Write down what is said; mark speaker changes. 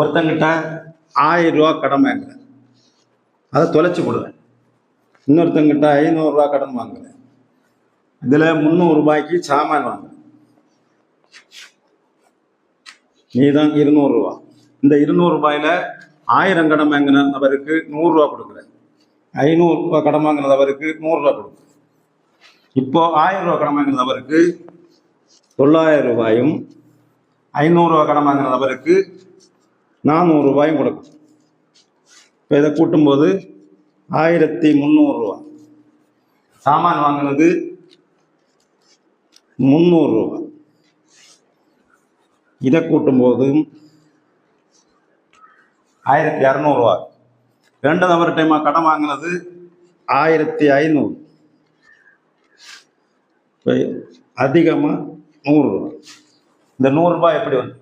Speaker 1: ஒருத்தங்கிட்ட ஆயிரம் ரூபா கடன் வாங்குறேன். அதை தொலைச்சி கொடுறேன் இன்னொருத்தங்கிட்ட ஐநூறுரூவா கடன் வாங்குறேன். இதில் முந்நூறுரூபாய்க்கு சாமான் வாங்குறேன். தான் இருநூறுரூவா இந்த இருநூறுபாயில் ஆயிரம் கடன் வாங்கின நபருக்கு நூறுரூவா கொடுக்குறேன். ஐநூறுரூவா கடன் வாங்கின நபருக்கு நூறுரூவா கொடுக்குறேன். இப்போ ஆயிரம் ரூபா கடன் வாங்கின நபருக்கு தொள்ளாயிரம் ரூபாயும் ஐநூறுரூவா கடன் வாங்கின நபருக்கு நானூறு ரூபாயும் கொடுக்கும். இப்போ இதை கூட்டும்போது ஆயிரத்தி முந்நூறுரூவா சாமான் வாங்கினது முந்நூறுரூவா இதை கூட்டும்போது ஆயிரத்தி இரநூறுவா ரெண்டு நபர் டைமா கடன் வாங்கினது ஆயிரத்தி ஐநூறு. இப்போ அதிகமாக நூறுரூவா இந்த நூறுரூபா எப்படி வந்து